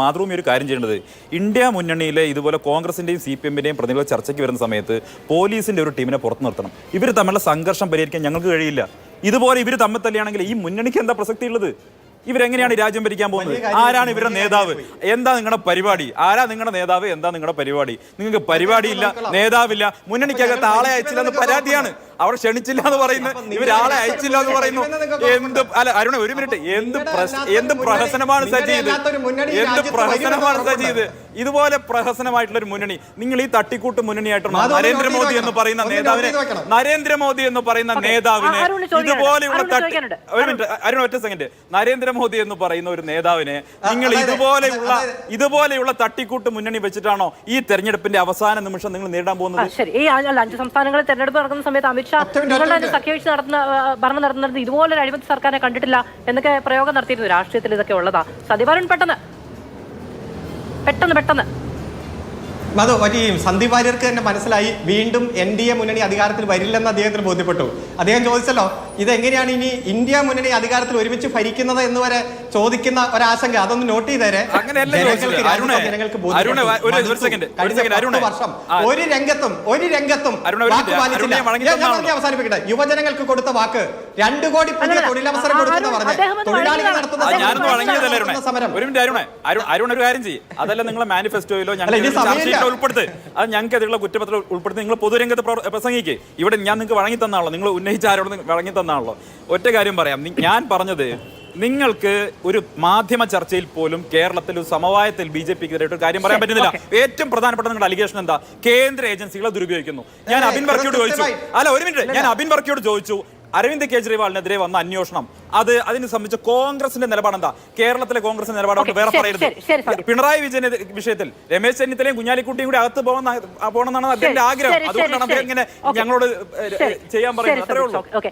മാതൃഭൂമി ഒരു കാര്യം ചെയ്യേണ്ടത് ഇന്ത്യ മുന്നണിയിലെ ഇതുപോലെ കോൺഗ്രസിന്റെയും സി പി എമ്മിന്റെയും പ്രതിനിധികൾ ചർച്ചയ്ക്ക് വരുന്ന സമയത്ത് പോലീസിന്റെ ഒരു ടീമിനെ പുറത്തു നിർത്തണം. ഇവർ തമ്മിലുള്ള സംഘർഷം പരിഹരിക്കാൻ ഞങ്ങൾക്ക് കഴിയില്ല. ഇതുപോലെ ഇവർ തമ്മിൽ തല്ലിയാണെങ്കിൽ ഈ മുന്നണിക്ക് എന്താ പ്രസക്തി ഉള്ളത് ഇവരെങ്ങനെയാണ് രാജ്യം ഭരിക്കാൻ പോകുന്നത്? ആരാണ് ഇവരുടെ നേതാവ്. എന്താ നിങ്ങളുടെ പരിപാടി? ആരാ നിങ്ങളുടെ നേതാവ്? എന്താ നിങ്ങളുടെ പരിപാടി? നിങ്ങൾക്ക് പരിപാടിയില്ല നേതാവില്ല മുന്നണിക്കകത്ത് ആളെ അയച്ചില്ലെന്ന് പരാതിയാണ്. അവർ ക്ഷണിച്ചില്ല എന്ന് പറയുന്നു ഇവരാളെ അയച്ചില്ല എന്ന് പറയുന്നു. എന്ത് അല്ല അരുണ ഒരു മിനിറ്റ്. എന്ത് എന്ത് പ്രഹസനമാണ് സജി ഇത് അല്ലാത്തൊരു മുന്നണി ഈ എന്ത് പ്രഹസനമാണ് സജീത് ഇതുപോലെ പ്രഹസനമായിട്ടുള്ള ഒരു മുന്നണി. നിങ്ങൾ ഈ തട്ടിക്കൂട്ട് മുന്നണിയായിട്ടാണ്? നരേന്ദ്രമോദി എന്ന് പറയുന്ന നേതാവിനെ നരേന്ദ്രമോദി എന്ന് പറയുന്ന നേതാവിനെ ഇതുപോലെയുള്ള തട്ടി ഒരു മിനിറ്റ്. അരുൺ ഒറ്റ സെക്കൻഡ് നരേന്ദ്രമോദി എന്ന് പറയുന്ന ഒരു നേതാവിനെ നിങ്ങൾ ഇതുപോലെയുള്ള ഇതുപോലെയുള്ള തട്ടിക്കൂട്ട് മുന്നണി വെച്ചിട്ടാണോ ഈ തെരഞ്ഞെടുപ്പിന്റെ അവസാന നിമിഷം നിങ്ങൾ നേരിടാൻ പോകുന്നത്? ശരി. ഈ അഞ്ച് സംസ്ഥാനങ്ങളിൽ തെരഞ്ഞെടുപ്പ് നടക്കുന്ന സമയത്ത് മിനിറ്റ്, നിങ്ങളുടെ തന്നെ സഖ്യവീഴ്ച നടത്തുന്ന ഭരണം നടത്തുന്നത് ഇതുപോലൊരു അഴിമതി സർക്കാരിനെ കണ്ടിട്ടില്ല എന്നൊക്കെ പ്രയോഗം നടത്തിയിരുന്നു രാഷ്ട്രീയത്തിൽ ഇതൊക്കെ ഉള്ളതാ. സതിപരൻ പെട്ടെന്ന്. പെട്ടെന്ന് പെട്ടെന്ന്. അത് ഒരു സന്ദീപ് വാര്യർക്ക് തന്നെ മനസ്സിലായി വീണ്ടും എൻ ഡി എ മുന്നണി അധികാരത്തിൽ വരില്ലെന്ന് അദ്ദേഹത്തിന് ബോധ്യപ്പെട്ടു. അദ്ദേഹം ചോദിച്ചല്ലോ ഇതെങ്ങനെയാണ് ഇനി ഇന്ത്യ മുന്നണി അധികാരത്തിൽ ഒരുമിച്ച് ഭരിക്കുന്നത് എന്ന് വരെ ചോദിക്കുന്ന ഒരാശങ്ക? അതൊന്ന് നോട്ട് ചെയ്തേരെ. ജനങ്ങൾക്ക്. വർഷം ഒരു രംഗത്തും ഒരു രംഗത്തും വാക്ക്. പാലിച്ചില്ല ഞാൻ-. പറഞ്ഞ് അവസാനിപ്പിക്കട്ടെ. യുവജനങ്ങൾക്ക് കൊടുത്ത വാക്ക് രണ്ടു കോടി പുതിയ തൊഴിലവസരം കൊടുക്കുന്ന പറഞ്ഞ. തൊഴിലാളികൾ നടത്തുന്ന സമരം, വഴങ്ങിയതല്ലേ അരുണേ? നടത്തുന്ന സമരം. ഒരു മിനിറ്റ് അരുണേ അരുൺ ഒരു കാര്യം ചെയ്യും. അതല്ല നിങ്ങളെ മാനിഫെസ്റ്റോയിലോ ഞങ്ങൾ ഉൾപ്പെടുത്ത്. അത് ഞങ്ങൾക്ക് അതിലുള്ള കുറ്റപത്രം ഉൾപ്പെടുത്തി നിങ്ങൾ പൊതുരംഗത്ത് പ്രസംഗിക്കേ പ്രസംഗിക്ക്. ഇവിടെ ഞാൻ നിങ്ങൾക്ക് വഴങ്ങി തന്നാണല്ലോ. നിങ്ങൾ ഉന്നയിച്ച ആരോട് വഴങ്ങി തന്നാണല്ലോ ഒറ്റ കാര്യം പറയാം. ഞാൻ പറഞ്ഞത് നിങ്ങൾക്ക് ഒരു മാധ്യമ ചർച്ചയിൽ പോലും കേരളത്തിൽ ഒരു സമവായത്തിൽ ബി ജെ പിക്ക് ഒരു കാര്യം പറയാൻ പറ്റുന്നില്ല. ഏറ്റവും പ്രധാനപ്പെട്ട നിങ്ങളുടെ അലിഗേഷൻ എന്താ? കേന്ദ്ര ഏജൻസികളെ ദുരുപയോഗിക്കുന്നു. ഞാൻ അബിൻ വർക്കിയോട് ചോദിച്ചു. അല്ല ഒരു മിനിറ്റ്. ഞാൻ അബിൻ വർക്കിയോട് ചോദിച്ചു. അരവിന്ദ് കേജ്രിവാളിനെതിരെ വന്ന അന്വേഷണം. അത് അതിനെ സംബന്ധിച്ച് കോൺഗ്രസിന്റെ നിലപാട് എന്താ? കേരളത്തിലെ കോൺഗ്രസിന്റെ നിലപാട് വേറെ പറയരുത്. പിണറായി വിജയൻ വിഷയത്തിൽ രമേശ് ചെന്നിത്തലയും കുഞ്ഞാലിക്കുട്ടിയും കൂടി അകത്ത് പോകുന്ന പോകണമെന്നാണ് അദ്ദേഹത്തിന്റെ ആഗ്രഹം. അതുകൊണ്ടാണ് അദ്ദേഹം ഇങ്ങനെ ഞങ്ങളോട് ചെയ്യാൻ പറയുന്നത്. അത്രേ ഉള്ളൂ.